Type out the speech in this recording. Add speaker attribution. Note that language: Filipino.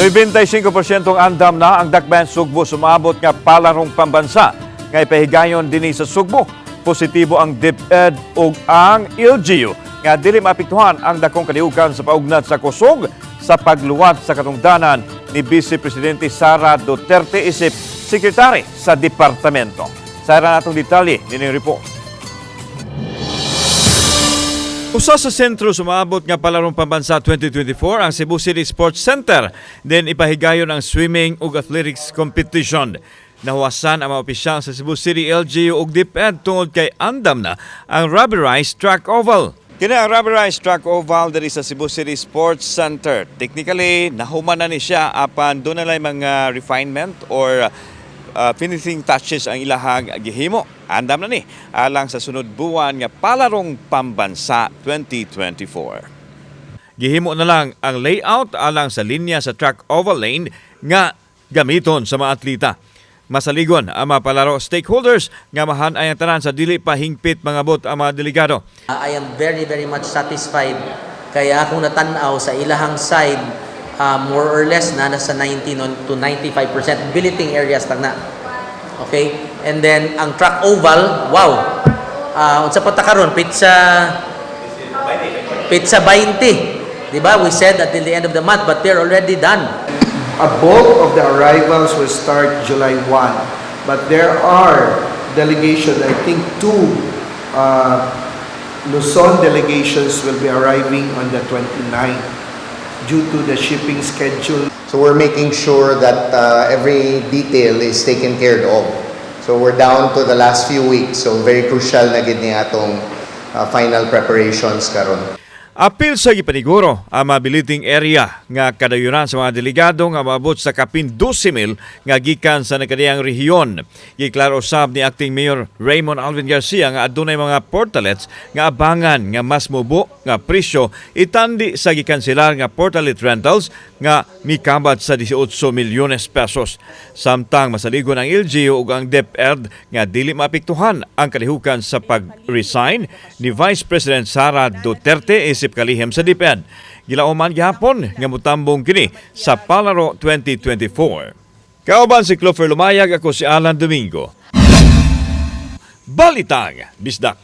Speaker 1: 95% andam na ang Dakbayan Sugbo sumabot nga palarong pambansa nga ipahigayon dinhi sa Sugbo. Positibo ang DepEd ug ang LGU nga dili maapektuhan ang dakong kalihukan sa paugnat sa kusog sa pagluwat sa katungdanan ni Vice Presidente Sara Duterte isip sekretary sa departamento. Sa natong detalye nining report. Usa sa sentro sumabot nga palarong pambansa 2024 ang Cebu City Sports Center. Then ipahigayon ang swimming ug athletics competition. Nahuwasan ang mga opisyal sa Cebu City LGU ug DepEd tungod kay andam na ang rubberized track oval. Kini ang rubberized track oval diri sa Cebu City Sports Center. Technically, nahuman na ni siya apan doon na lang mga refinement or uh, finishing touches ang ilahang gihimo. Andam na ni alang sa sunod buwan nga palarong pambansa 2024. Gihimo na lang ang layout alang sa linya sa track oval lane nga gamiton sa mga atleta. Masaligon ang mga palaro stakeholders nga mahan ay tanan sa dili pa hingpit mga bot ang mga delegado.
Speaker 2: I am very, very much satisfied. Kaya akong natanaw sa ilahang side, uh, more or less na nasa 90 on to 95% billeting areas lang na. Okay? And then, ang track oval, wow! Uh, unsa pa ta karon pizza pizza 20. Di ba? We said until the end of the month, but they're already done.
Speaker 3: A bulk of the arrivals will start July 1, but there are delegations, I think two uh, Luzon delegations will be arriving on the 29th due to the shipping schedule.
Speaker 4: So we're making sure that uh, every detail is taken care of. So we're down to the last few weeks. So very crucial na gid ni atong uh, final preparations karon.
Speaker 1: Apil sa gipaniguro ang mabiliting area nga kadayunan sa mga delegado nga maabot sa kapin 12,000 nga gikan sa nakadiyang rehiyon. Giklaro sab ni acting mayor Raymond Alvin Garcia nga adunay mga portalets nga abangan nga mas mubo nga presyo itandi sa gikanselar nga portalet rentals nga mikabad sa 18 milyones pesos. Samtang masaligon ang LGU ug ang DepEd nga dili maapektuhan ang kalihukan sa pag-resign ni Vice President Sara Duterte isip kalihim sa DepEd. Gilauman gihapon nga mutambong kini sa Palaro 2024. Kauban si Clover Lumayag ako si Alan Domingo. Balitang Bisdak.